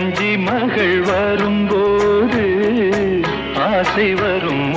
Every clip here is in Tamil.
வஞ்சி மகள் வரும்போது ஆசை வரும்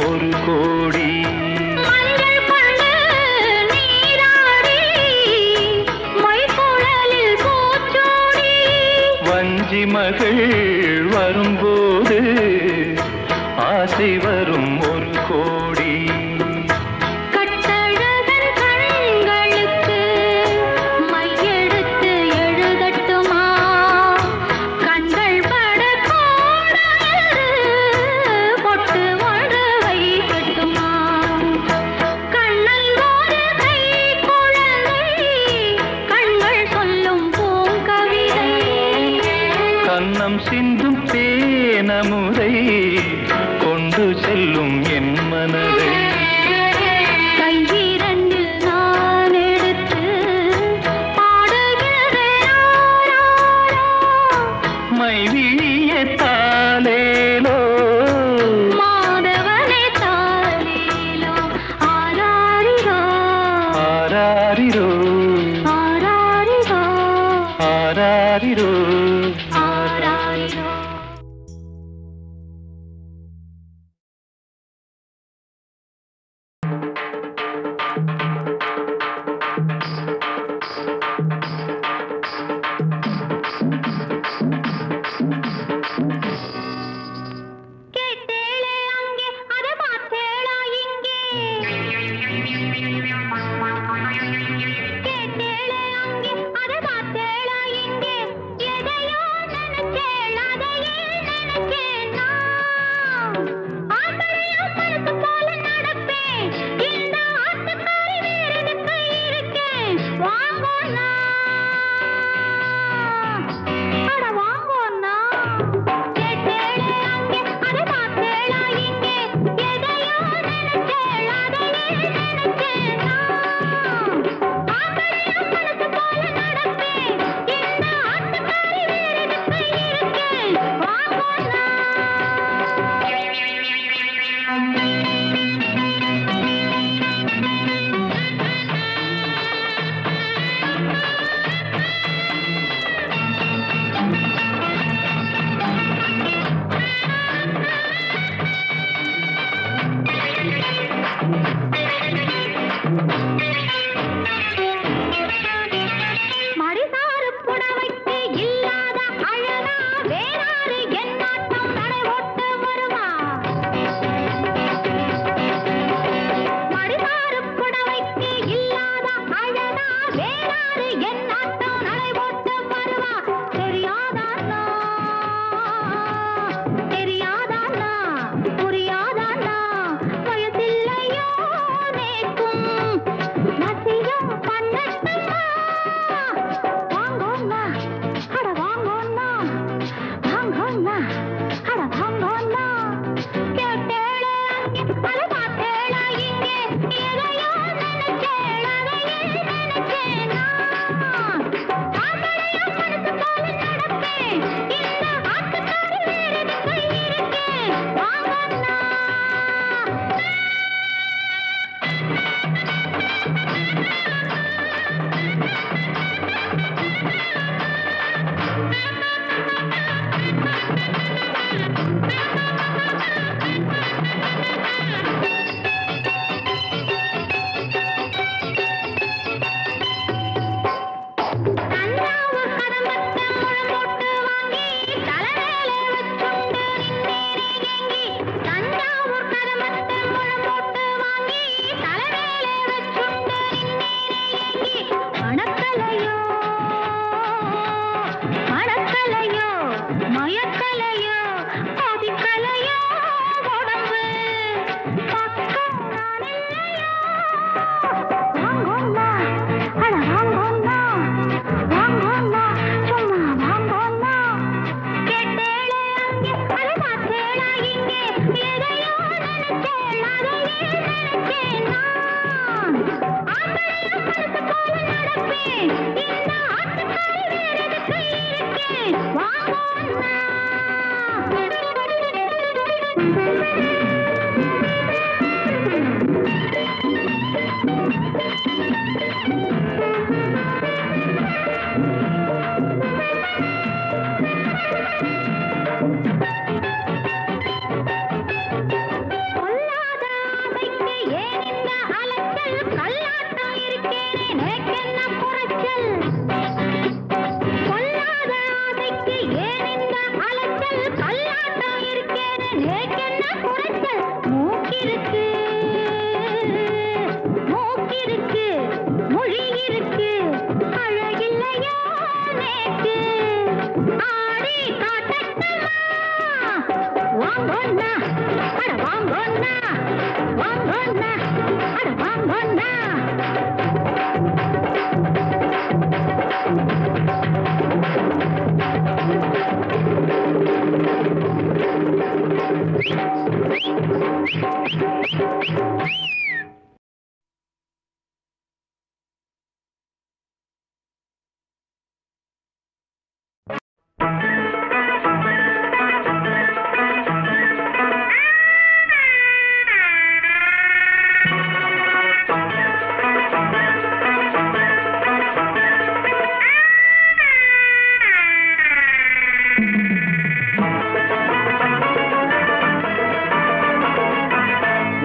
என் மனதை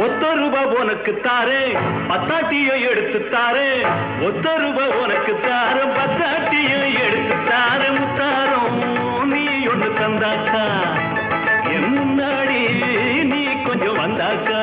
ஒத்த ரூபா உனக்கு தாரே பத்தாட்டியை எடுத்து தாரே ஒத்த ரூபா உனக்கு தாரம். பத்தாட்டியை எடுத்து தார முத்தாரம் நீ ஒன்று தந்தாக்கா. என் முன்னாடி நீ கொஞ்சம் வந்தாக்கா.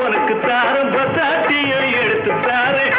உனக்கு தாரம் பத்தாட்டியை எடுத்து தாரேன்